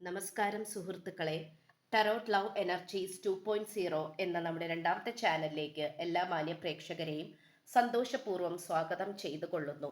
നമസ്കാരം സുഹൃത്തുക്കളെ. Tarot love energies two point zero എന്ന നമ്മുടെ രണ്ടാമത്തെ ചാനലിലേക്ക് എല്ലാ മാന്യ പ്രേക്ഷകരെയും സന്തോഷപൂർവം സ്വാഗതം ചെയ്തു കൊള്ളുന്നു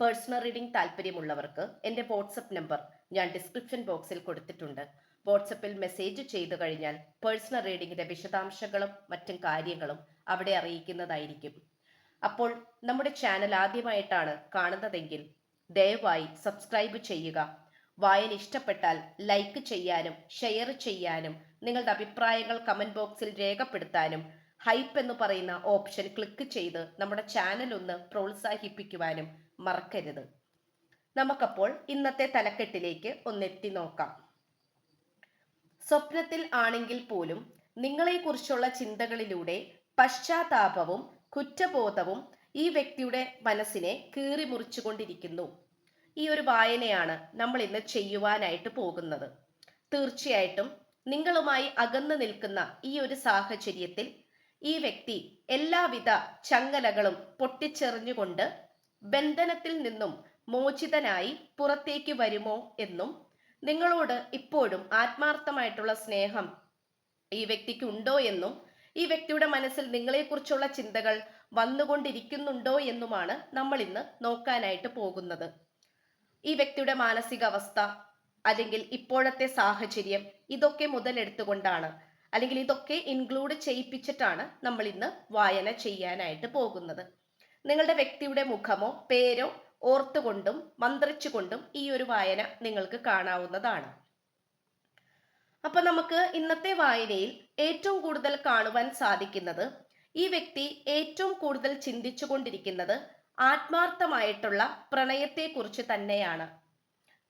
പേഴ്സണൽ റീഡിംഗ് താല്പര്യമുള്ളവർക്ക് എന്റെ വാട്സപ്പ് നമ്പർ ഞാൻ ഡിസ്ക്രിപ്ഷൻ ബോക്സിൽ കൊടുത്തിട്ടുണ്ട്. വാട്സപ്പിൽ മെസ്സേജ് ചെയ്തു കഴിഞ്ഞാൽ പേഴ്സണൽ റീഡിങ്ങിന്റെ വിശദാംശങ്ങളും മറ്റും കാര്യങ്ങളും അവിടെ അറിയിക്കുന്നതായിരിക്കും. അപ്പോൾ നമ്മുടെ ചാനൽ ആദ്യമായിട്ടാണ് കാണുന്നതെങ്കിൽ ദയവായി സബ്സ്ക്രൈബ് ചെയ്യുക വായന ഇഷ്ടപ്പെട്ടാൽ ലൈക്ക് ചെയ്യാനും ഷെയർ ചെയ്യാനും നിങ്ങളുടെ അഭിപ്രായങ്ങൾ കമന്റ് ബോക്സിൽ രേഖപ്പെടുത്താനും ഹൈപ്പ് എന്ന് പറയുന്ന ഓപ്ഷൻ ക്ലിക്ക് ചെയ്ത് നമ്മുടെ ചാനൽ ഒന്ന് പ്രോത്സാഹിപ്പിക്കുവാനും മറക്കരുത്. നമുക്കപ്പോൾ ഇന്നത്തെ തലക്കെട്ടിലേക്ക് ഒന്നെത്തി നോക്കാം. സ്വപ്നത്തിൽ ആണെങ്കിൽ പോലും നിങ്ങളെക്കുറിച്ചുള്ള ചിന്തകളിലൂടെ പശ്ചാത്താപവും കുറ്റബോധവും ഈ വ്യക്തിയുടെ മനസ്സിനെ കീറി മുറിച്ചുകൊണ്ടിരിക്കുന്നു ഈ ഒരു വായനയാണ് നമ്മൾ ഇന്ന് ചെയ്യുവാനായിട്ട് പോകുന്നത്. തീർച്ചയായിട്ടും നിങ്ങളുമായി അകന്നു നിൽക്കുന്ന ഈ ഒരു സാഹചര്യത്തിൽ ഈ വ്യക്തി എല്ലാവിധ ചങ്ങലകളും പൊട്ടിച്ചെറിഞ്ഞുകൊണ്ട് ബന്ധനത്തിൽ നിന്നും മോചിതനായി പുറത്തേക്ക് വരുമോ എന്നും നിങ്ങളോട് ഇപ്പോഴും ആത്മാർത്ഥമായിട്ടുള്ള സ്നേഹം ഈ വ്യക്തിക്ക് ഉണ്ടോ എന്നും ഈ വ്യക്തിയുടെ മനസ്സിൽ നിങ്ങളെക്കുറിച്ചുള്ള ചിന്തകൾ വന്നുകൊണ്ടിരിക്കുന്നുണ്ടോ എന്നുമാണ് നമ്മൾ ഇന്ന് നോക്കാനായിട്ട് പോകുന്നത്. ഈ വ്യക്തിയുടെ മാനസികാവസ്ഥ അല്ലെങ്കിൽ ഇപ്പോഴത്തെ സാഹചര്യം ഇതൊക്കെ മുതലെടുത്തുകൊണ്ടാണ്. അല്ലെങ്കിൽ ഇതൊക്കെ ഇൻക്ലൂഡ് ചെയ്യിപ്പിച്ചിട്ടാണ് നമ്മൾ ഇന്ന് വായന ചെയ്യാനായിട്ട് പോകുന്നത്. നിങ്ങളുടെ വ്യക്തിയുടെ മുഖമോ പേരോ ഓർത്തുകൊണ്ടും മന്ത്രിച്ചുകൊണ്ടും ഈ ഒരു വായന നിങ്ങൾക്ക് കാണാവുന്നതാണ്. അപ്പൊ നമുക്ക് ഇന്നത്തെ വായനയിൽ ഏറ്റവും കൂടുതൽ കാണുവാൻ സാധിക്കുന്നത് ഈ വ്യക്തി ഏറ്റവും കൂടുതൽ ചിന്തിച്ചുകൊണ്ടിരിക്കുന്നത് ആത്മാർത്ഥമായിട്ടുള്ള പ്രണയത്തെക്കുറിച്ച് തന്നെയാണ്.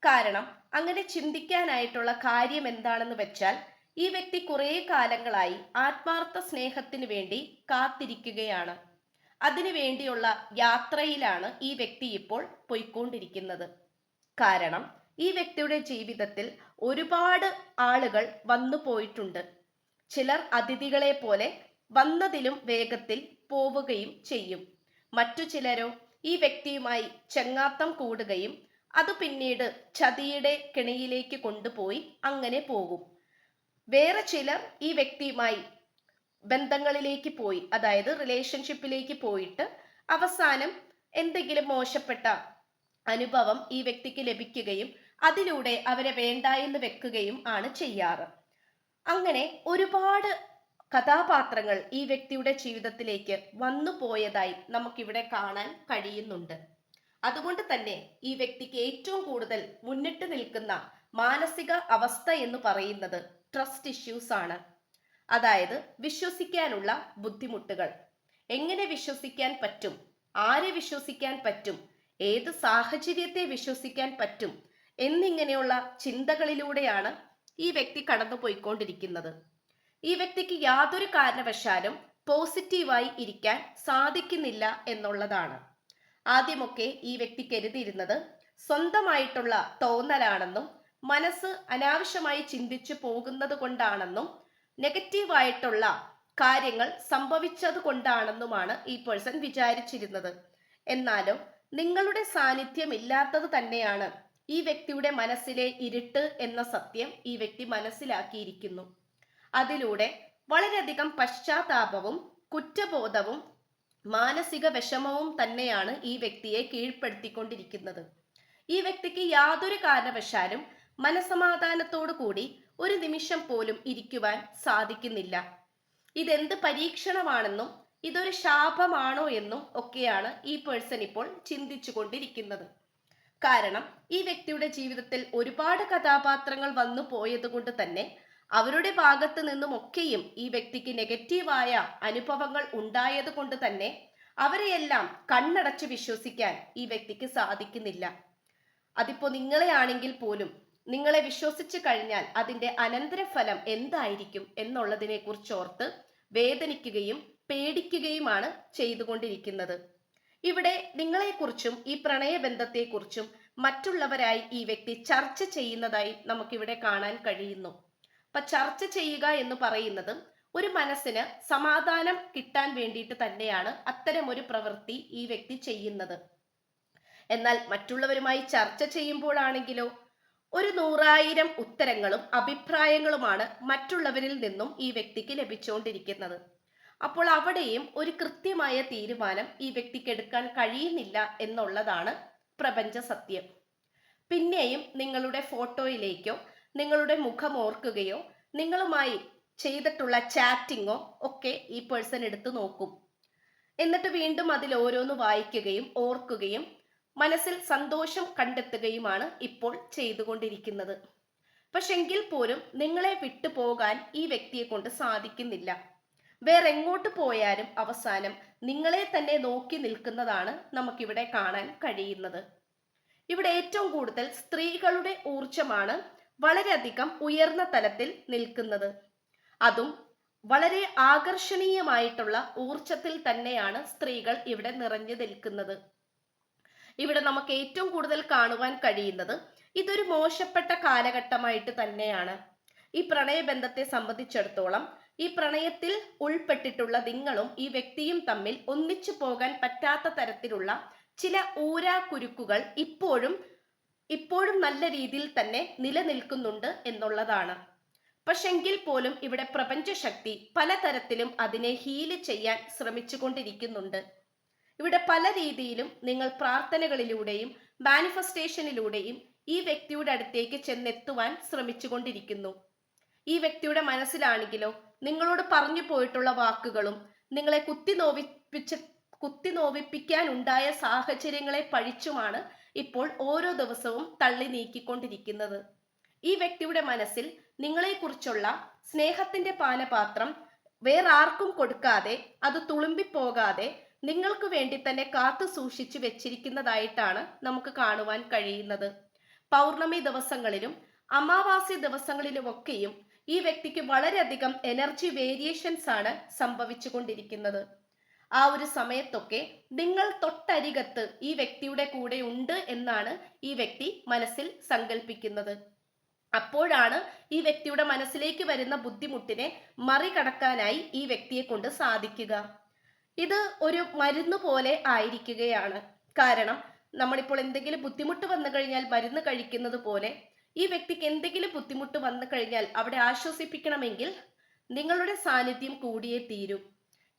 കാരണം അങ്ങനെ ചിന്തിക്കാനായിട്ടുള്ള കാര്യം എന്താണെന്ന് വെച്ചാൽ ഈ വ്യക്തി കുറേ കാലങ്ങളായി ആത്മാർത്ഥ സ്നേഹത്തിന് വേണ്ടി കാത്തിരിക്കുകയാണ്. അതിനു വേണ്ടിയുള്ള യാത്രയിലാണ് ഈ വ്യക്തി ഇപ്പോൾ പോയിക്കൊണ്ടിരിക്കുന്നത്. കാരണം ഈ വ്യക്തിയുടെ ജീവിതത്തിൽ ഒരുപാട് ആളുകൾ വന്നു പോയിട്ടുണ്ട്. ചിലർ അതിഥികളെ പോലെ വന്നതിലും വേഗത്തിൽ പോവുകയും ചെയ്യും. മറ്റു ചിലരോ ഈ വ്യക്തിയുമായി ചെങ്ങാത്തം കൂടുകയും അത് പിന്നീട് ചതിയുടെ കെണിയിലേക്ക് കൊണ്ടുപോയി അങ്ങനെ പോകും. വേറെ ചിലർ ഈ വ്യക്തിയുമായി ബന്ധങ്ങളിലേക്ക് പോയി അതായത് റിലേഷൻഷിപ്പിലേക്ക് പോയിട്ട് അവസാനം എന്തെങ്കിലും മോശപ്പെട്ട അനുഭവം ഈ വ്യക്തിക്ക് ലഭിക്കുകയും അതിലൂടെ അവരെ വേണ്ട എന്ന് വെക്കുകയും ആണ് ചെയ്യാറ്. അങ്ങനെ ഒരുപാട് കഥാപാത്രങ്ങൾ ഈ വ്യക്തിയുടെ ജീവിതത്തിലേക്ക് വന്നു പോയതായി നമുക്കിവിടെ കാണാൻ കഴിയുന്നുണ്ട്. അതുകൊണ്ട് തന്നെ ഈ വ്യക്തിക്ക് ഏറ്റവും കൂടുതൽ മുന്നിട്ട് നിൽക്കുന്ന മാനസിക അവസ്ഥ എന്ന് പറയുന്നത് ട്രസ്റ്റ് ഇഷ്യൂസ് ആണ്. അതായത് വിശ്വസിക്കാനുള്ള ബുദ്ധിമുട്ടുകൾ. എങ്ങനെ വിശ്വസിക്കാൻ പറ്റും? ആരെ വിശ്വസിക്കാൻ പറ്റും? ഏത് സാഹചര്യത്തെ വിശ്വസിക്കാൻ പറ്റും? എന്നിങ്ങനെയുള്ള ചിന്തകളിലൂടെയാണ് ഈ വ്യക്തി കടന്നു പോയിക്കൊണ്ടിരിക്കുന്നത് ഈ വ്യക്തിക്ക് യാതൊരു കാരണവശാലും പോസിറ്റീവായി ഇരിക്കാൻ സാധിക്കുന്നില്ല എന്നുള്ളതാണ്. ആദ്യമൊക്കെ ഈ വ്യക്തി കരുതിയിരുന്നത് സ്വന്തമായിട്ടുള്ള തോന്നലാണെന്നും മനസ്സ് അനാവശ്യമായി ചിന്തിച്ചു പോകുന്നത് കൊണ്ടാണെന്നും നെഗറ്റീവായിട്ടുള്ള കാര്യങ്ങൾ സംഭവിച്ചത് കൊണ്ടാണെന്നുമാണ് ഈ പേഴ്സൺ വിചാരിച്ചിരുന്നത്. എന്നാലും നിങ്ങളുടെ സാന്നിധ്യം ഇല്ലാത്തത് തന്നെയാണ് ഈ വ്യക്തിയുടെ മനസ്സിലെ ഇരുട്ട് എന്ന സത്യം ഈ വ്യക്തി മനസ്സിലാക്കിയിരിക്കുന്നു. അതിലൂടെ വളരെയധികം പശ്ചാത്താപവും കുറ്റബോധവും മാനസിക വിഷമവും തന്നെയാണ് ഈ വ്യക്തിയെ കീഴ്പ്പെടുത്തിക്കൊണ്ടിരിക്കുന്നത്. ഈ വ്യക്തിക്ക് യാതൊരു കാരണവശാലും മനസമാധാനത്തോടു കൂടി ഒരു നിമിഷം പോലും ഇരിക്കുവാൻ സാധിക്കുന്നില്ല. ഇതെന്ത് പരീക്ഷണമാണെന്നും ഇതൊരു ശാപമാണോ എന്നും ഒക്കെയാണ് ഈ പേഴ്സൺ ഇപ്പോൾ ചിന്തിച്ചു കൊണ്ടിരിക്കുന്നത് കാരണം ഈ വ്യക്തിയുടെ ജീവിതത്തിൽ ഒരുപാട് കഥാപാത്രങ്ങൾ വന്നു പോയതുകൊണ്ട് തന്നെ അവരുടെ ഭാഗത്ത് നിന്നും ഒക്കെയും ഈ വ്യക്തിക്ക് നെഗറ്റീവായ അനുഭവങ്ങൾ ഉണ്ടായത് കൊണ്ട് തന്നെ അവരെയെല്ലാം കണ്ണടച്ച് വിശ്വസിക്കാൻ ഈ വ്യക്തിക്ക് സാധിക്കുന്നില്ല. അതിപ്പോ നിങ്ങളെ ആണെങ്കിൽ പോലും നിങ്ങളെ വിശ്വസിച്ചു കഴിഞ്ഞാൽ അതിന്റെ അനന്തരഫലം എന്തായിരിക്കും എന്നുള്ളതിനെ കുറിച്ച് ഓർത്ത് വേദനിക്കുകയും പേടിക്കുകയുമാണ് ചെയ്തുകൊണ്ടിരിക്കുന്നത്. ഇവിടെ നിങ്ങളെക്കുറിച്ചും ഈ പ്രണയബന്ധത്തെക്കുറിച്ചും മറ്റുള്ളവരായി ഈ വ്യക്തി ചർച്ച ചെയ്യുന്നതായി നമുക്കിവിടെ കാണാൻ കഴിയുന്നു. അപ്പൊ ചർച്ച ചെയ്യുക എന്ന് പറയുന്നത് ഒരു മനസ്സിന് സമാധാനം കിട്ടാൻ വേണ്ടിയിട്ട് തന്നെയാണ് അത്തരം ഒരു പ്രവൃത്തി ഈ വ്യക്തി ചെയ്യുന്നത്. എന്നാൽ മറ്റുള്ളവരുമായി ചർച്ച ചെയ്യുമ്പോഴാണെങ്കിലോ ഒരു നൂറായിരം ഉത്തരങ്ങളും അഭിപ്രായങ്ങളുമാണ് മറ്റുള്ളവരിൽ നിന്നും ഈ വ്യക്തിക്ക് ലഭിച്ചുകൊണ്ടിരിക്കുന്നത്. അപ്പോൾ അവിടെയും ഒരു കൃത്യമായ തീരുമാനം ഈ വ്യക്തിക്ക് എടുക്കാൻ കഴിയുന്നില്ല എന്നുള്ളതാണ് പ്രപഞ്ച സത്യം. പിന്നെയും നിങ്ങളുടെ ഫോട്ടോയിലേക്കോ നിങ്ങളുടെ മുഖം ഓർക്കുകയോ നിങ്ങളുമായി ചെയ്തിട്ടുള്ള ചാറ്റിങ്ങോ ഒക്കെ ഈ പേഴ്സൺ എടുത്തു നോക്കും. എന്നിട്ട് വീണ്ടും അതിൽ ഓരോന്ന് വായിക്കുകയും ഓർക്കുകയും മനസ്സിൽ സന്തോഷം കണ്ടെത്തുകയുമാണ് ഇപ്പോൾ ചെയ്തുകൊണ്ടിരിക്കുന്നത്. പക്ഷെങ്കിൽ പോലും നിങ്ങളെ വിട്ടുപോകാൻ ഈ വ്യക്തിയെ കൊണ്ട് സാധിക്കുന്നില്ല. വേറെ എങ്ങോട്ട് പോയാലും അവസാനം നിങ്ങളെ തന്നെ നോക്കി നിൽക്കുന്നതാണ് നമുക്കിവിടെ കാണാൻ കഴിയുന്നത്. ഇവിടെ ഏറ്റവും കൂടുതൽ സ്ത്രീകളുടെ ഊർജമാണ് വളരെയധികം ഉയർന്ന തലത്തിൽ നിൽക്കുന്നത്. അതും വളരെ ആകർഷണീയമായിട്ടുള്ള ഊർജത്തിൽ തന്നെയാണ് സ്ത്രീകൾ ഇവിടെ നിറഞ്ഞു നിൽക്കുന്നത്. ഇവിടെ നമുക്ക് ഏറ്റവും കൂടുതൽ കാണുവാൻ കഴിയുന്നത് ഇതൊരു മോശപ്പെട്ട കാലഘട്ടമായിട്ട് തന്നെയാണ്. ഈ പ്രണയബന്ധത്തെ സംബന്ധിച്ചിടത്തോളം ഈ പ്രണയത്തിൽ ഉൾപ്പെട്ടിട്ടുള്ള നിങ്ങളും ഈ വ്യക്തിയും തമ്മിൽ ഒന്നിച്ചു പോകാൻ പറ്റാത്ത തരത്തിലുള്ള ചില ഊരാക്കുരുക്കുകൾ ഇപ്പോഴും ഇപ്പോഴും നല്ല രീതിയിൽ തന്നെ നിലനിൽക്കുന്നുണ്ട് എന്നുള്ളതാണ്. പക്ഷെങ്കിൽ പോലും ഇവിടെ പ്രപഞ്ചശക്തി പലതരത്തിലും അതിനെ ഹീൽ ചെയ്യാൻ ശ്രമിച്ചുകൊണ്ടിരിക്കുന്നുണ്ട്. ഇവിടെ പല രീതിയിലും നിങ്ങൾ പ്രാർത്ഥനകളിലൂടെയും മാനിഫെസ്റ്റേഷനിലൂടെയും ഈ വ്യക്തിയുടെ അടുത്തേക്ക് ചെന്നെത്തുവാൻ ശ്രമിച്ചുകൊണ്ടിരിക്കുന്നു. ഈ വ്യക്തിയുടെ മനസ്സിലാണെങ്കിലോ നിങ്ങളോട് പറഞ്ഞു പോയിട്ടുള്ള വാക്കുകളും നിങ്ങളെ കുത്തി നോവിപ്പിച്ച് കുത്തി സാഹചര്യങ്ങളെ പഴിച്ചുമാണ് ഇപ്പോൾ ഓരോ ദിവസവും തള്ളി നീക്കിക്കൊണ്ടിരിക്കുന്നത്. ഈ വ്യക്തിയുടെ മനസ്സിൽ നിങ്ങളെക്കുറിച്ചുള്ള സ്നേഹത്തിന്റെ പാനപാത്രം വേറെ ആർക്കും കൊടുക്കാതെ അത് തുളുമ്പിപ്പോകാതെ നിങ്ങൾക്ക് വേണ്ടി തന്നെ കാത്തു സൂക്ഷിച്ചു വെച്ചിരിക്കുന്നതായിട്ടാണ് നമുക്ക് കാണുവാൻ കഴിയുന്നത്. പൗർണമി ദിവസങ്ങളിലും അമാവാസ്യ ദിവസങ്ങളിലുമൊക്കെയും ഈ വ്യക്തിക്ക് വളരെയധികം എനർജി വേരിയേഷൻസ് ആണ് സംഭവിച്ചുകൊണ്ടിരിക്കുന്നത്. ആ ഒരു സമയത്തൊക്കെ നിങ്ങൾ തൊട്ടരികത്ത് ഈ വ്യക്തിയുടെ കൂടെ ഉണ്ട് എന്നാണ് ഈ വ്യക്തി മനസ്സിൽ സങ്കല്പിക്കുന്നത് അപ്പോഴാണ് ഈ വ്യക്തിയുടെ മനസ്സിലേക്ക് വരുന്ന ബുദ്ധിമുട്ടിനെ മറികടക്കാനായി ഈ വ്യക്തിയെ കൊണ്ട് സാധിക്കുക. ഇത് ഒരു മരുന്ന് പോലെ ആയിരിക്കുകയാണ്. കാരണം നമ്മളിപ്പോൾ എന്തെങ്കിലും ബുദ്ധിമുട്ട് വന്നു കഴിഞ്ഞാൽ മരുന്ന് കഴിക്കുന്നത് പോലെ ഈ വ്യക്തിക്ക് എന്തെങ്കിലും ബുദ്ധിമുട്ട് വന്നു കഴിഞ്ഞാൽ അവിടെ ആശ്വസിപ്പിക്കണമെങ്കിൽ നിങ്ങളുടെ സാന്നിധ്യം കൂടിയേ തീരൂ.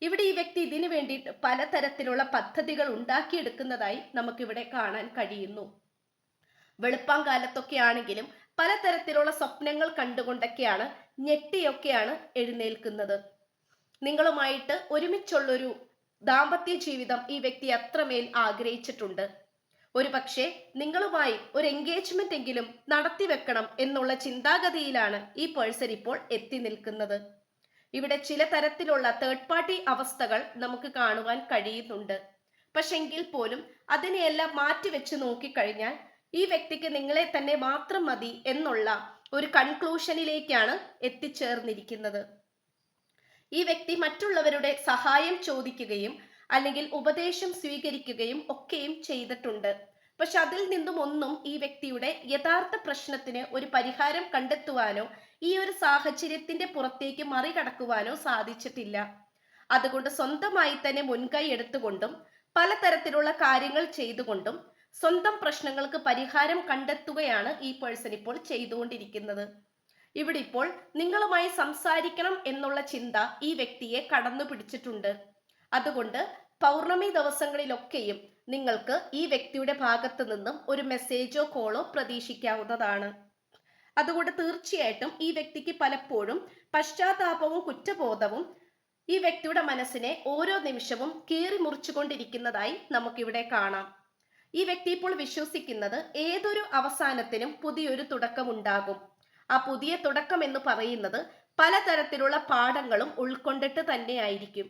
ഇവിടെ ഈ വ്യക്തി ഇതിനു വേണ്ടിയിട്ട് പലതരത്തിലുള്ള പദ്ധതികൾ ഉണ്ടാക്കിയെടുക്കുന്നതായി നമുക്കിവിടെ കാണാൻ കഴിയുന്നു. വെളുപ്പം കാലത്തൊക്കെ ആണെങ്കിലും പലതരത്തിലുള്ള സ്വപ്നങ്ങൾ കണ്ടുകൊണ്ടൊക്കെയാണ് ഞെട്ടിയൊക്കെയാണ് എഴുന്നേൽക്കുന്നത്. നിങ്ങളുമായിട്ട് ഒരുമിച്ചുള്ളൊരു ദാമ്പത്യ ജീവിതം ഈ വ്യക്തി അത്രമേൽ ആഗ്രഹിച്ചിട്ടുണ്ട്. ഒരു പക്ഷേ നിങ്ങളുമായി ഒരു എൻഗേജ്മെന്റ് എങ്കിലും നടത്തി വെക്കണം എന്നുള്ള ചിന്താഗതിയിലാണ് ഈ പേഴ്സൺ ഇപ്പോൾ എത്തി നിൽക്കുന്നത്. ഇവിടെ ചില തരത്തിലുള്ള തേർഡ് പാർട്ടി അവസ്ഥകൾ നമുക്ക് കാണുവാൻ കഴിയുന്നുണ്ട്. പക്ഷെങ്കിൽ പോലും അതിനെയെല്ലാം മാറ്റിവെച്ച് നോക്കിക്കഴിഞ്ഞാൽ ഈ വ്യക്തിക്ക് നിങ്ങളെ തന്നെ മാത്രം മതി എന്നുള്ള ഒരു കൺക്ലൂഷനിലേക്കാണ് എത്തിച്ചേർന്നിരിക്കുന്നത്. ഈ വ്യക്തി മറ്റുള്ളവരുടെ സഹായം ചോദിക്കുകയും അല്ലെങ്കിൽ ഉപദേശം സ്വീകരിക്കുകയും ഒക്കെയും ചെയ്തിട്ടുണ്ട്. പക്ഷെ അതിൽ നിന്നും ഒന്നും ഈ വ്യക്തിയുടെ യഥാർത്ഥ പ്രശ്നത്തിന് ഒരു പരിഹാരം കണ്ടെത്തുവാനോ ഈ ഒരു സാഹചര്യത്തിന്റെ പുറത്തേക്ക് മറികടക്കുവാനോ സാധിച്ചിട്ടില്ല. അതുകൊണ്ട് സ്വന്തമായി തന്നെ മുൻകൈ എടുത്തുകൊണ്ടും പലതരത്തിലുള്ള കാര്യങ്ങൾ ചെയ്തുകൊണ്ടും സ്വന്തം പ്രശ്നങ്ങൾക്ക് പരിഹാരം കണ്ടെത്തുകയാണ് ഈ പേഴ്സൺ ഇപ്പോൾ ചെയ്തുകൊണ്ടിരിക്കുന്നത്. ഇവിടെ ഇപ്പോൾ നിങ്ങളുമായി സംസാരിക്കണം എന്നുള്ള ചിന്ത ഈ വ്യക്തിയെ കടന്നു പിടിച്ചിട്ടുണ്ട്. അതുകൊണ്ട് പൗർണമി ദിവസങ്ങളിലൊക്കെയും നിങ്ങൾക്ക് ഈ വ്യക്തിയുടെ ഭാഗത്തു നിന്നും ഒരു മെസ്സേജോ കോളോ പ്രതീക്ഷിക്കാവുന്നതാണ്. അതുകൊണ്ട് തീർച്ചയായിട്ടും ഈ വ്യക്തിക്ക് പലപ്പോഴും പശ്ചാത്താപവും കുറ്റബോധവും ഈ വ്യക്തിയുടെ മനസ്സിനെ ഓരോ നിമിഷവും കീറി മുറിച്ചുകൊണ്ടിരിക്കുന്നതായി നമുക്കിവിടെ കാണാം. ഈ വ്യക്തി ഇപ്പോൾ വിശ്വസിക്കുന്നത് ഏതൊരു അവസാനത്തിനും പുതിയൊരു തുടക്കമുണ്ടാകും. ആ പുതിയ തുടക്കം എന്ന് പറയുന്നത് പലതരത്തിലുള്ള പാഠങ്ങളും ഉൾക്കൊണ്ടിട്ട് തന്നെയായിരിക്കും.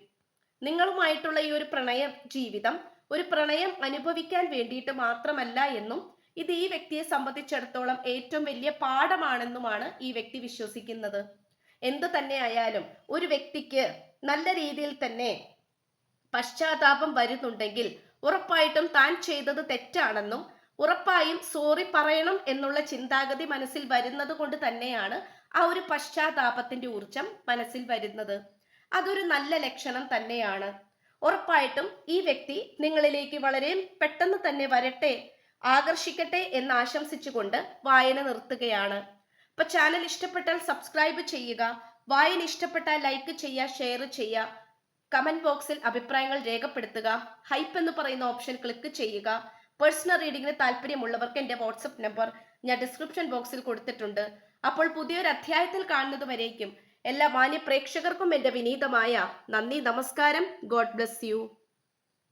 നിങ്ങളുമായിട്ടുള്ള ഈ ഒരു പ്രണയ ജീവിതം ഒരു പ്രണയം അനുഭവിക്കാൻ വേണ്ടിയിട്ട് മാത്രമല്ല എന്നും ഇത് ഈ വ്യക്തിയെ സംബന്ധിച്ചിടത്തോളം ഏറ്റവും വലിയ പാഠമാണെന്നുമാണ് ഈ വ്യക്തി വിശ്വസിക്കുന്നത്. എന്തു തന്നെ ആയാലും ഒരു വ്യക്തിക്ക് നല്ല രീതിയിൽ തന്നെ പശ്ചാത്താപം വരുന്നുണ്ടെങ്കിൽ ഉറപ്പായിട്ടും താൻ ചെയ്തത് തെറ്റാണെന്നും ഉറപ്പായും സോറി പറയണം എന്നുള്ള ചിന്താഗതി മനസ്സിൽ വരുന്നത് കൊണ്ട് തന്നെയാണ് ആ ഒരു പശ്ചാത്താപത്തിന്റെ ഊർജം മനസ്സിൽ വരുന്നത്. അതൊരു നല്ല ലക്ഷണം തന്നെയാണ്. ഉറപ്പായിട്ടും ഈ വ്യക്തി നിങ്ങളിലേക്ക് വളരെ പെട്ടെന്ന് തന്നെ വരട്ടെ ആകർഷിക്കട്ടെ എന്ന് ആശംസിച്ചുകൊണ്ട് വായന നിർത്തുകയാണ്. അപ്പൊ ചാനൽ ഇഷ്ടപ്പെട്ടാൽ സബ്സ്ക്രൈബ് ചെയ്യുക വായന ഇഷ്ടപ്പെട്ടാൽ ലൈക്ക് ചെയ്യുക ഷെയർ ചെയ്യുക കമന്റ് ബോക്സിൽ അഭിപ്രായങ്ങൾ രേഖപ്പെടുത്തുക ഹൈപ്പ് എന്ന് പറയുന്ന ഓപ്ഷൻ ക്ലിക്ക് ചെയ്യുക പേഴ്സണൽ റീഡിങ്ങിന് താല്പര്യമുള്ളവർക്ക് എന്റെ വാട്സപ്പ് നമ്പർ ഞാൻ ഡിസ്ക്രിപ്ഷൻ ബോക്സിൽ കൊടുത്തിട്ടുണ്ട്. അപ്പോൾ പുതിയൊരു അധ്യായത്തിൽ കാണുന്നത് വരേക്കും. എല്ലാ മാന്യ പ്രേക്ഷകർക്കും എന്റെ വിനീതമായ നന്ദി നമസ്കാരം. God bless you